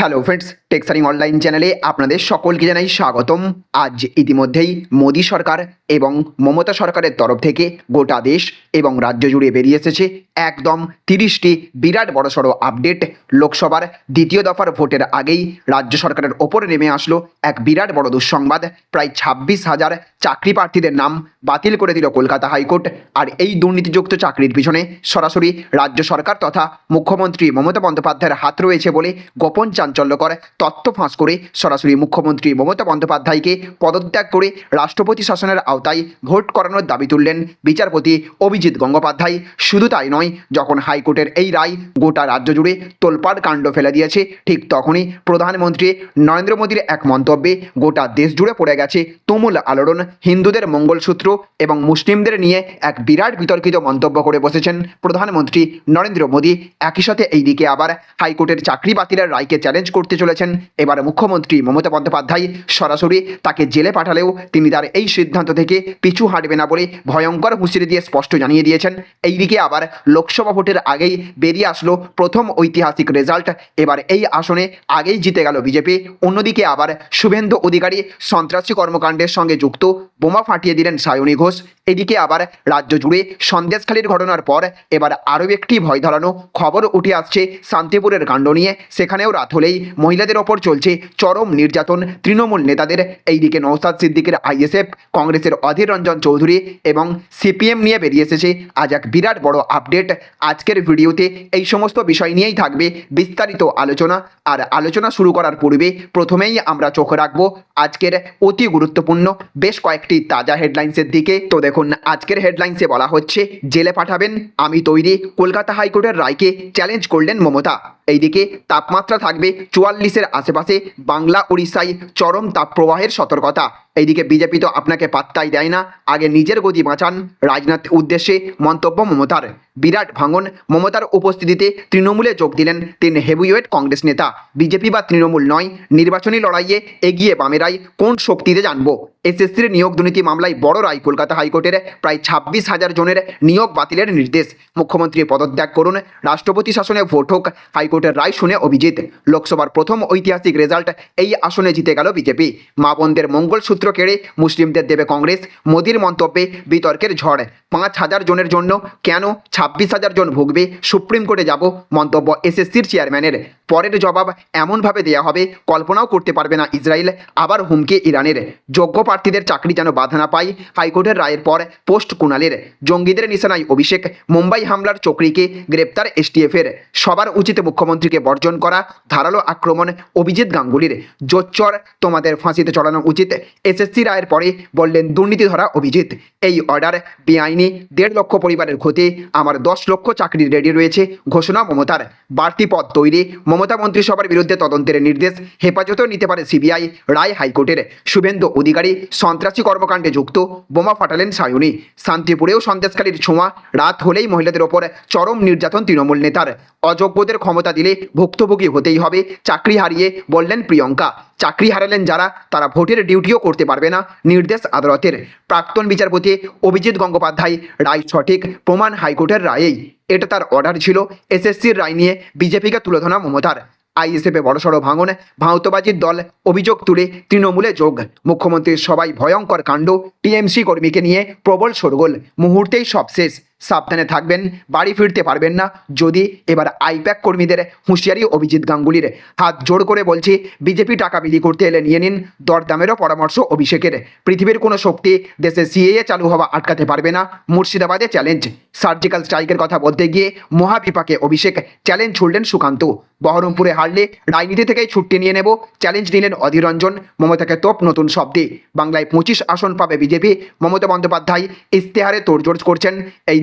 Hello friends টেক্সারিং online চ্যানেলে আপনাদের সকলকে জানাই স্বাগতম। আজ ইতিমধ্যেই মোদী সরকার এবং মমতা সরকারের তরফ থেকে গোটা দেশ এবং রাজ্য জুড়ে বেরিয়ে এসেছে একদম তিরিশটি বিরাট বড়সড় আপডেট। লোকসভার দ্বিতীয় দফার ভোটের আগেই রাজ্য সরকারের ওপরে নেমে আসলো এক বিরাট বড় দুঃসংবাদ। প্রায় ছাব্বিশ হাজার চাকরি প্রার্থীদের নাম বাতিল করে দিল কলকাতা হাইকোর্ট। আর এই দুর্নীতিযুক্ত চাকরির পিছনে সরাসরি রাজ্য সরকার তথা মুখ্যমন্ত্রী মমতা বন্দ্যোপাধ্যায়ের হাত রয়েছে বলে গোপন চাঞ্চল্যকর তথ্য ফাঁস করে সরাসরি মুখ্যমন্ত্রী মমতা বন্দ্যোপাধ্যায়কে পদত্যাগ করে রাষ্ট্রপতি শাসনের আওতায় ভোট করানোর দাবি তুললেন বিচারপতি অভিজিৎ গঙ্গোপাধ্যায়। শুধু তাই নয়, যখন হাইকোর্টের এই রায় গোটা রাজ্য জুড়ে তোলপাড় কাণ্ড ফেলে দিয়েছে, ঠিক তখনই প্রধানমন্ত্রী নরেন্দ্র মোদীর এক মন্তব্যে গোটা দেশ জুড়ে পড়ে গেছে তুমুল আলোড়ন, হিন্দুদের মঙ্গলসূত্র এবং মুসলিমদের নিয়ে এক বিরাট বিতর্কিত মন্তব্য করে বসেছেন প্রধানমন্ত্রী নরেন্দ্র মোদী। একই সাথে এই দিকে আবার হাইকোর্টের চাকরি বাতিলের রায়কে চ্যালেঞ্জ করতে চলেছেন। এবার মুখ্যমন্ত্রী মমতা বন্দ্যোপাধ্যায় সরাসরি তাকে জেলে পাঠালেও তিনি তার এই সিদ্ধান্ত থেকে পিছু হাঁটবে না বলে ভয়ঙ্কর হুঁশিয়ারি দিয়ে স্পষ্ট জানিয়ে দিয়েছেন। এইদিকে আবার লোকসভা ভোটের আগেই বেরিয়ে আসলো প্রথম ঐতিহাসিক রেজাল্ট এবার এই আসনে আগেই জিতে গেল বিজেপি। অন্যদিকে আবার শুভেন্দু অধিকারী সন্ত্রাসী কর্মকাণ্ডের সঙ্গে যুক্ত বোমা ফাটিয়ে দিলেন সায়নী ঘোষ। এদিকে আবার রাজ্য জুড়ে সন্দেশখালীর ঘটনার পর এবার আরও একটি ভয় ধরানো খবর উঠে আসছে শান্তিপুরের কাণ্ড নিয়ে। সেখানেও রাত হলেই মহিলাদের ওপর চলছে চরম নির্যাতন। তৃণমূল নেতাদের, এইদিকে নৌসাদ সিদ্দিকের আইএসএফ, কংগ্রেসের অধীর রঞ্জন চৌধুরী এবং সিপিএম নিয়ে বেরিয়ে এসেছে আজ এক বিরাট বড় আপডেট আজকের ভিডিওতে এই সমস্ত বিষয় নিয়েই থাকবে বিস্তারিত আলোচনা। আর আলোচনা শুরু করার পূর্বে প্রথমেই আমরা চোখ রাখব আজকের অতি গুরুত্বপূর্ণ, বেশ কয়েকটি তাজা হেডলাইন্সের দিকে। তো দেখুন, আজকের হেডলাইন্সে বলা হচ্ছে, জেলে পাঠাবেন, আমি তৈরি, কলকাতা হাইকোর্টের রায়কে চ্যালেঞ্জ করলেন মমতা। এইদিকে তাপমাত্রা থাকবে চুয়াল্লিশের আশেপাশে, বাংলা উড়িষ্যায় চরম তাপপ্রবাহের সতর্কতা। এইদিকে বিজেপি তো আপনাকে পাত্তাই দেয় না। আগে নিজের গদি বাঁচান। রাজনাথ উদ্দেশ্যে মন্তব্য মমতার। বিরাট ভাঙন মমতার উপস্থিতিতে তৃণমূলে যোগ দিলেন তিন হেভিওয়েট কংগ্রেস নেতা। বিজেপি বা তৃণমূল নয়, নির্বাচনী লড়াইয়ে এগিয়ে বামেরাই কোন শক্তিতে জানব? এসএসসির নিয়োগ দুর্নীতি মামলায় বড় রায় কলকাতা হাইকোর্টের প্রায় ছাব্বিশ হাজার জনের নিয়োগ বাতিলের নির্দেশ। মুখ্যমন্ত্রী পদত্যাগ করুন, রাষ্ট্রপতি শাসনে ভোট হোক, হাইকোর্টের রায় শুনে অভিজিৎ। লোকসভার প্রথম ঐতিহাসিক রেজাল্ট এই আসনে জিতে গেল বিজেপি। মা বোনদের মঙ্গলসূত্র কেড়ে মুসলিমদের দেবে কংগ্রেস, মোদীর মন্তব্যে বিতর্কের ঝড়। পাঁচ হাজার জনের জন্য কেন ছাব্বিশ হাজার জন ভুগবে। সুপ্রিম কোর্টে যাব। মন্তব্য এসএসসির চেয়ারম্যানের পরের জবাব এমনভাবে দেয়া হবে, কল্পনাও করতে পারবে না ইসরায়েল। আবার হুমকি ইরানের। যোগ্য প্রার্থীদের চাকরি যেন বাধা না পায়, হাইকোর্টের রায়ের পর পোস্ট কুণালের। জঙ্গিদের নিশানায় অভিষেক, মুম্বাই হামলার চক্রীকে গ্রেপ্তার এসটিএফের। সবার উচিত মুখ্যমন্ত্রীকে বর্জন করা, ধারালো আক্রমণ, অভিজিৎ গাঙ্গুলির। জোচ্চর, তোমাদের ফাঁসিতে চড়ানো উচিত, এসএসসি রায়ের পরে বললেন দুর্নীতি ধরা অভিজিৎ। এই অর্ডার বেআইনি, দেড় লক্ষ পরিবারের ক্ষতি, আমার দশ লক্ষ চাকরি রেডি রয়েছে, ঘোষণা মমতার। বাড়তি পদ তৈরি, মমতা মন্ত্রিসভার বিরুদ্ধে তদন্তের নির্দেশ হেফাজতেও নিতে পারে সিবিআই, রায় হাইকোর্টের। শুভেন্দু অধিকারী সন্ত্রাসী কর্মকাণ্ডে যুক্ত, বোমা ফাটালেন সায়নী। শান্তিপুরেও সন্দেশকালীর ছোঁয়া, রাত হলেই মহিলাদের ওপর চরম নির্যাতন তৃণমূল নেতার। অযোগ্যদের ক্ষমতা দিলে ভুক্তভোগী হতেই হবে, চাকরি হারিয়ে বললেন প্রিয়ঙ্কা। চাকরি হারালেন যারা, তারা ভোটের ডিউটিও করতে পারবে না, নির্দেশ আদালতের। প্রাক্তন বিচারপতি অভিজিৎ গঙ্গোপাধ্যায়, রায় সঠিক, প্রমাণ হাইকোর্টের রায়েই। এটা তার অর্ডার ছিল, এসএসসির রায় নিয়ে বিজেপিকে তুলে ধরা মমতার। আইএসএফে বড়সড় ভাঙন, ভাঁওতবাজির দল অভিযোগ তুলে তৃণমূলে যোগ। মুখ্যমন্ত্রীর সবাই ভয়ঙ্কর কাণ্ড, টিএমসি কর্মীকে নিয়ে প্রবল শোরগোল, মুহূর্তেই সব শেষ। সাবধানে থাকবেন, বাড়ি ফিরতে পারবেন না। যদি এবার আইপ্যাক কর্মীদের হুঁশিয়ারি অভিজিৎ গাঙ্গুলির হাত জোড় করে বলছি, বিজেপি টাকা বিলি করতে এলে নিয়ে নিন, দরদামেরও পরামর্শ অভিষেকের। পৃথিবীর কোনো শক্তি দেশে সিএএ চালু হওয়া আটকাতে পারবে না। মুর্শিদাবাদে চ্যালেঞ্জ। সার্জিক্যাল স্ট্রাইকের কথা বলতে গিয়ে মহাবিপাকে অভিষেক, চ্যালেঞ্জ ছুড়লেন সুকান্ত। বহরমপুরে হারলে রাজনীতি থেকেই ছুটি নিয়ে নেব। চ্যালেঞ্জ নিলেন অধীর রঞ্জন, মমতাকে তোপ নতুন শব্দে। বাংলায় পঁচিশ আসন পাবে বিজেপি। মমতা বন্দ্যোপাধ্যায় ইশতেহারে তোড়জোড় করছেন।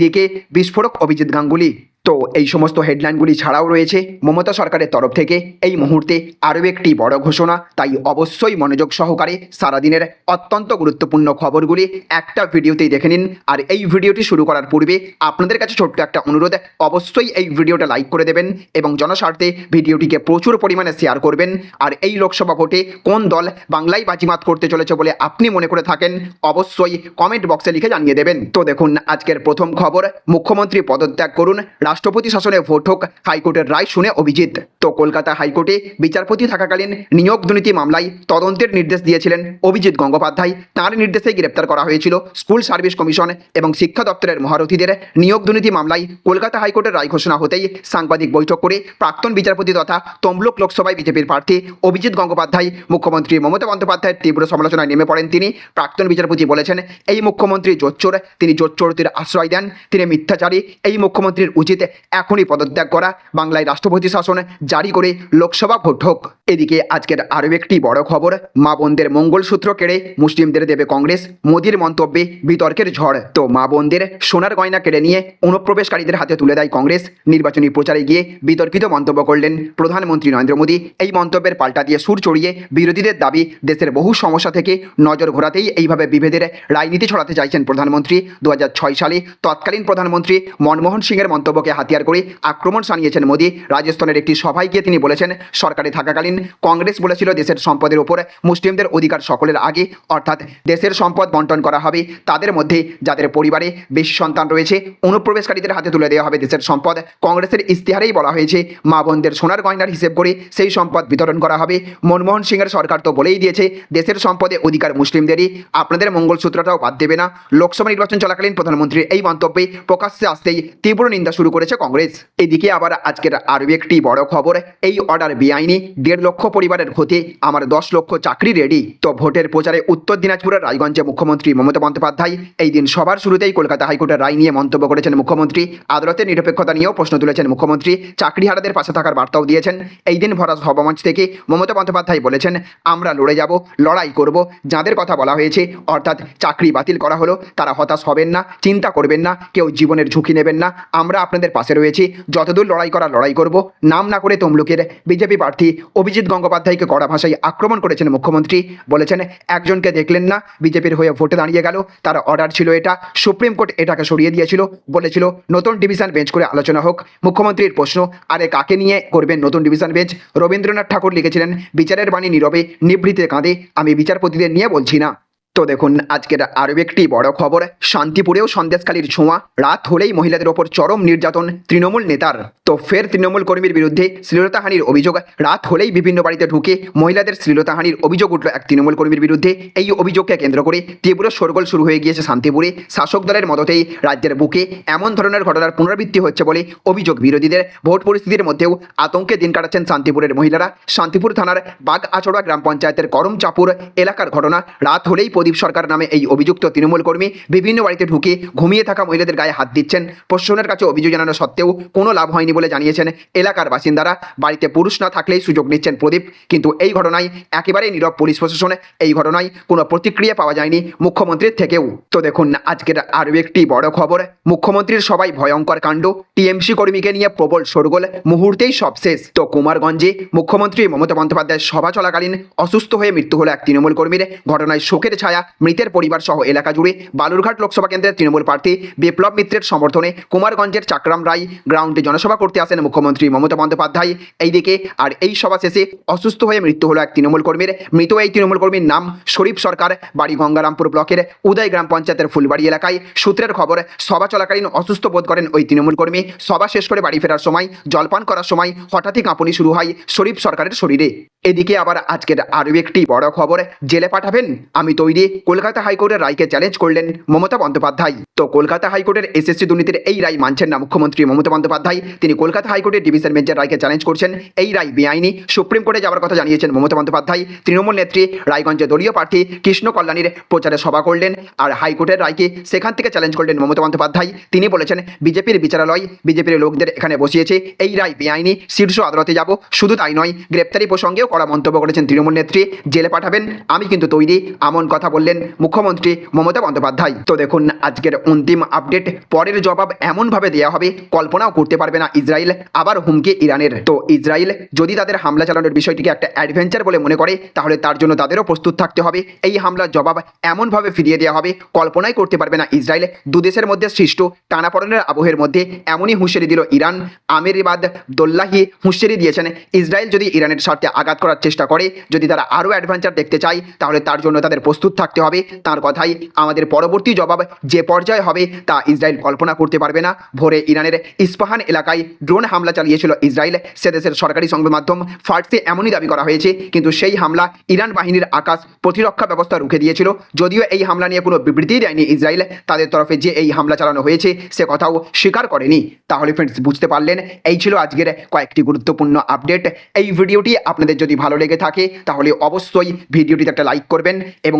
এইদিকে বিস্ফোরক অভিজিৎ গাঙ্গুলি। তো এই সমস্ত হেডলাইনগুলি ছাড়াও রয়েছে মমতা সরকারের তরফ থেকে। এই মুহূর্তে আরও একটি বড় ঘোষণা, তাই অবশ্যই মনোযোগ সহকারে সারাদিনের অত্যন্ত গুরুত্বপূর্ণ খবরগুলি একটা ভিডিওতেই দেখে নিন। আর এই ভিডিওটি শুরু করার পূর্বে আপনাদের কাছে ছোট্ট একটা অনুরোধ, অবশ্যই এই ভিডিওটা লাইক করে দেবেন এবং জনস্বার্থে ভিডিওটিকে প্রচুর পরিমাণে শেয়ার করবেন। আর এই লোকসভা ভোটে কোন দল বাংলায় বাজিমাত করতে চলেছে বলে আপনি মনে করে থাকেন, অবশ্যই কমেন্ট বক্সে লিখে জানিয়ে দেবেন। তো দেখুন, আজকের প্রথম খবর, মুখ্যমন্ত্রী পদত্যাগ করুন রাষ্ট্রপতি শাসনে ভোট হোক, হাইকোর্টের রায় শুনে অভিজিৎ। তো কলকাতা হাইকোর্টে বিচারপতি থাকাকালীন নিয়োগ দুর্নীতি মামলায় তদন্তের নির্দেশ দিয়েছিলেন অভিজিৎ গঙ্গোপাধ্যায়। তাঁর নির্দেশে গ্রেপ্তার করা হয়েছিল স্কুল সার্ভিস কমিশন এবং শিক্ষা দপ্তরের মহারথীদের। নিয়োগ দুর্নীতি মামলায় কলকাতা হাইকোর্টের রায় ঘোষণা হতেই সাংবাদিক বৈঠক করে প্রাক্তন বিচারপতি তথা তমলুক লোকসভায় বিজেপির প্রার্থী অভিজিৎ গঙ্গোপাধ্যায়, মুখ্যমন্ত্রী মমতা বন্দ্যোপাধ্যায়ের তীব্র সমালোচনায় নেমে পড়েন তিনি। প্রাক্তন বিচারপতি বলেছেন, এই মুখ্যমন্ত্রী জোচ্চোর, তিনি জোচ্চোরতির আশ্রয় দেন, তিনি মিথ্যাচারী। এই মুখ্যমন্ত্রীর উচিত এখনই পদত্যাগ করা বাংলায় রাষ্ট্রপতি শাসন জারি করে লোকসভা ভোট হোক। এদিকে আজকের আরও একটি বড় খবর, মা বোনদের মঙ্গলসূত্র কেড়ে মুসলিমদের দেবে কংগ্রেস, মোদির মন্তব্যে বিতর্কের ঝড়। তো মা বোনদের সোনার গয়না কেড়ে নিয়ে অনুপ্রবেশকারীদের হাতে তুলে দেয় কংগ্রেস। নির্বাচনী প্রচারে গিয়ে বিতর্কিত মন্তব্য করলেন প্রধানমন্ত্রী নরেন্দ্র মোদী। এই মন্তব্যের পাল্টা দিয়ে সুর চড়িয়ে বিরোধীদের দাবি, দেশের বহু সমস্যা থেকে নজর ঘোরাতেই এইভাবে বিভেদের রাজনীতি ছড়াতে চাইছেন প্রধানমন্ত্রী। দু হাজার ছয় সালে তৎকালীন প্রধানমন্ত্রী মনমোহন সিংয়ের মন্তব্যকে হাতিয়ার করে আক্রমণ সানিয়েছেন মোদী। রাজস্থানের একটি সভায় গিয়ে তিনি বলেছেন, সরকারে থাকাকালীন কংগ্রেস বলেছিল দেশের সম্পদের উপর মুসলিমদের অধিকার সকলের আগে, অর্থাৎ দেশের সম্পদ বন্টন করা হবে। তাদের মধ্যে যাদের পরিবারে বেশি সন্তান রয়েছে, অনুপ্রবেশকারীদের হাতে তুলে দেওয়া হবে দেশের সম্পদ। কংগ্রেসের ইস্তেহারেই বলা হয়েছে, মা বোনদের সোনার গয়নার হিসেব করে সেই সম্পদ বিতরণ করা হবে। মনমোহন সিংয়ের সরকার তো বলেই দিয়েছে, দেশের সম্পদে অধিকার মুসলিমদেরই। আপনাদের মঙ্গলসূত্রটাও বাদ দেবে না। লোকসভা নির্বাচন চলাকালীন প্রধানমন্ত্রীর এই মন্তব্যে প্রকাশ্যে আসতেই তীব্র নিন্দা শুরু করেছে কংগ্রেস। এদিকে আবার আজকের আরও একটি বড় খবর, এই অর্ডার বেআইনি, দেড় লক্ষ পরিবারের ক্ষতি, আমার দশ লক্ষ চাকরি রেডি তো ভোটের প্রচারে উত্তর দিনাজপুরের রায়গঞ্জে মুখ্যমন্ত্রী মমতা বন্দ্যোপাধ্যায়, এই দিন সবার শুরুতেই কলকাতা হাইকোর্টের রায় নিয়ে মন্তব্য করেছেন মুখ্যমন্ত্রী। আদালতের নিরপেক্ষতা নিয়েও প্রশ্ন তুলেছেন মুখ্যমন্ত্রী চাকরিহারাদের পাশে থাকার বার্তাও দিয়েছেন। এই দিন ভরা সভামঞ্চ থেকে মমতা বন্দ্যোপাধ্যায় বলেছেন, আমরা লড়ে যাব, লড়াই করব, যাদের কথা বলা হয়েছে, অর্থাৎ চাকরি বাতিল করা হলো, তারা হতাশ হবেন না, চিন্তা করবেন না, কেউ জীবনের ঝুঁকি নেবেন না, আমরা আপনাদের পাশে রয়েছি। যতদূর লড়াই করা লড়াই করব। নাম না করে তমলুকের বিজেপি প্রার্থী অভিজিৎ গঙ্গোপাধ্যায়কে কড়া ভাষায় আক্রমণ করেছেন মুখ্যমন্ত্রী। বলেছেন, একজনকে দেখলেন না, বিজেপির হয়ে ভোটে দাঁড়িয়ে গেল। তার অর্ডার ছিল এটা। সুপ্রিম কোর্ট এটাকে সরিয়ে দিয়েছিল। বলেছিল, নতুন ডিভিশন বেঞ্চ করে আলোচনা হোক। মুখ্যমন্ত্রীর প্রশ্ন, আরে কাকে নিয়ে করবেন নতুন ডিভিশন বেঞ্চ রবীন্দ্রনাথ ঠাকুর লিখেছিলেন, বিচারের বাণী নীরবে, নিভৃতে কাঁদে। আমি বিচারপতিদের নিয়ে বলছি না। তো দেখুন, আজকের আরও একটি বড় খবর। শান্তিপুরেও সন্দেশখালীর ছোঁয়া, রাত হলেই মহিলাদের ওপর চরম নির্যাতন তৃণমূল নেতার। তো ফের তৃণমূল কর্মীর বিরুদ্ধে শ্লীলতাহানির অভিযোগ, রাত হলেই বিভিন্ন বাড়িতে ঢুকে মহিলাদের শ্লীলতাহানির অভিযোগ উঠল এক তৃণমূল কর্মীর বিরুদ্ধে। এই অভিযোগকে কেন্দ্র করে তীব্র শোরগোল শুরু হয়ে গিয়েছে শান্তিপুরে। শাসক দলের মদতেই রাজ্যের বুকে এমন ধরনের ঘটনার পুনরাবৃত্তি হচ্ছে বলে অভিযোগ বিরোধীদের। ভোট পরিস্থিতির মধ্যেও আতঙ্কে দিন কাটাচ্ছেন শান্তিপুরের মহিলারা। শান্তিপুর থানার বাগ আচড়া গ্রাম পঞ্চায়েতের করমচাপুর এলাকার ঘটনা, রাত হলেই প্রদীপ সরকার নামে এই অভিযুক্ত তৃণমূল কর্মী বিভিন্ন বাড়িতে ঢুকে ঘুমিয়ে থাকা মহিলাদের গায়ে হাত দিচ্ছেন। প্রশাসনের কাছে অভিযোগ জানানো সত্ত্বেও কোনো লাভ হয়নি বলে জানিয়েছেন এলাকার বাসিন্দারা। বাড়িতে পুরুষ না থাকলেই সুযোগ নিচ্ছেন প্রদীপ। কিন্তু এই ঘটনায় একেবারেই নীরব পুলিশ প্রশাসনে। এই ঘটনায় কোনো প্রতিক্রিয়া পাওয়া যায়নি মুখ্যমন্ত্রীর থেকেও। তো দেখুন, আজকের আরও একটি বড় খবর। মুখ্যমন্ত্রীর সবাই ভয়ঙ্কর কাণ্ড। টিএমসি কর্মীকে নিয়ে প্রবল শোরগোল। মুহূর্তেই সব শেষ। তো কুমারগঞ্জে মুখ্যমন্ত্রী মমতা বন্দ্যোপাধ্যায়ের সভা চলাকালীন অসুস্থ হয়ে মৃত্যু হলো এক তৃণমূল কর্মীর। ঘটনায় শোকের ছায়া মৃতের পরিবার সহ এলাকা জুড়ে বালুরঘাট লোকসভা কেন্দ্রের তৃণমূল প্রার্থী বিপ্লব মিত্রের সমর্থনে কুমারগঞ্জের চাকরাম রায় গ্রাউন্ডে জনসভা করতে আসেন মুখ্যমন্ত্রী মমতা বন্দ্যোপাধ্যায়। এইদিকে আর এই সভা শেষে অসুস্থ হয়ে মৃত্যু হলো এক তৃণমূল কর্মীর। মৃত এই তৃণমূল কর্মীর নাম শরীফ সরকার। বাড়ি গঙ্গারামপুর ব্লকের উদয় গ্রাম পঞ্চায়েতের ফুলবাড়ি এলাকায়। সূত্রের খবর, সভা চলাকালীন অসুস্থ বোধ করেন ওই তৃণমূল কর্মী। সভা শেষ করে বাড়ি ফেরার সময়, জলপান করার সময় হঠাৎই কাঁপুনি শুরু হয় শরীফ সরকারের শরীরে। এদিকে আবার আজকের আরও একটি বড় খবর, জেলে পাঠাবেন? আমি তৈরি। কলকাতা হাইকোর্টের রায়কে চ্যালেঞ্জ করলেন মমতা বন্দ্যোপাধ্যায়। তো কলকাতা হাইকোর্টের এসএসসি দুর্নীতির এই রায় মানছেন না মুখ্যমন্ত্রী মমতা বন্দ্যোপাধ্যায়। তিনি কলকাতা হাইকোর্টের ডিভিশন বেঞ্চের রায়কে চ্যালেঞ্জ করছেন, এই রায় বেআইনি। সুপ্রিম কোর্টে যাওয়ার কথা জানিয়েছেন মমতা বন্দ্যোপাধ্যায়। তৃণমূল নেত্রী, রায়গঞ্জে দলীয় প্রার্থী কৃষ্ণ কল্যাণীর প্রচারে সভা করলেন। আর হাইকোর্টের রায়কে সেখান থেকে চ্যালেঞ্জ করলেন মমতা বন্দ্যোপাধ্যায়। তিনি বলেছেন, বিজেপির বিচারালয়, বিজেপির লোকদের এখানে বসিয়েছে। এই রায় বেআইনি, শীর্ষ আদালতে যাব। শুধু তাই নয়, গ্রেপ্তারি প্রসঙ্গেও কড়া মন্তব্য করেছেন তৃণমূল নেত্রী। জেলে পাঠাবেন, আমি কিন্তু তৈরি এমন কথা বললেন মুখ্যমন্ত্রী মমতা বন্দ্যোপাধ্যায়। তো দেখুন, আজকের অন্তিম আপডেট, পরের জবাব এমনভাবে দেওয়া হবে, কল্পনাও করতে পারবে না ইসরায়েল, আবার হুমকি ইরানের। তো ইসরায়েল, যদি তাদের হামলা চালানোর বিষয়টিকে একটা অ্যাডভেঞ্চার বলে মনে করে, তাহলে তার জন্য তাদেরও প্রস্তুত থাকতে হবে। এই হামলার জবাব এমনভাবে ফিরিয়ে দেওয়া হবে, কল্পনাই করতে পারবে না ইসরায়েল। দুদেশের মধ্যে সৃষ্ট টানাপড়নের আবহের মধ্যে এমনই হুঁশিয়ারি দিল ইরান। আমেরিবাদ দোল্লাহি হুঁশিয়ারি দিয়েছেন, ইসরায়েল যদি ইরানের স্বার্থে আঘাত করার চেষ্টা করে, যদি তারা আরও অ্যাডভেঞ্চার দেখতে চায়, তাহলে তার জন্য তাদের প্রস্তুত থাকতে হবে। তার কথাই আমাদের পরবর্তী জবাব যে পর্যায়ে হবে তা ইসরায়েল কল্পনা করতে পারবে না। ভোরে ইরানের ইস্পাহান এলাকায় ড্রোন হামলা চালিয়েছিল ইসরায়েল। সে দেশের সরকারি সংবাদ মাধ্যম ফার্সে এমনই দাবি করা হয়েছে, কিন্তু সেই হামলা ইরান বাহিনীর আকাশ প্রতিরক্ষা ব্যবস্থা রুখে দিয়েছিল। যদিও এই হামলা নিয়ে কোনো বিবৃতি দেয়নি ইসরায়েল, তাদের তরফে যে এই হামলা চালানো হয়েছে সে কথাও স্বীকার করেনি। তাহলে ফ্রেন্ডস বুঝতে পারলেন, এই ছিল আজকের কয়েকটি গুরুত্বপূর্ণ আপডেট এই ভিডিওটি আপনাদের যদি ভালো লেগে থাকে, তাহলে অবশ্যই ভিডিওটিতে একটা লাইক করবেন এবং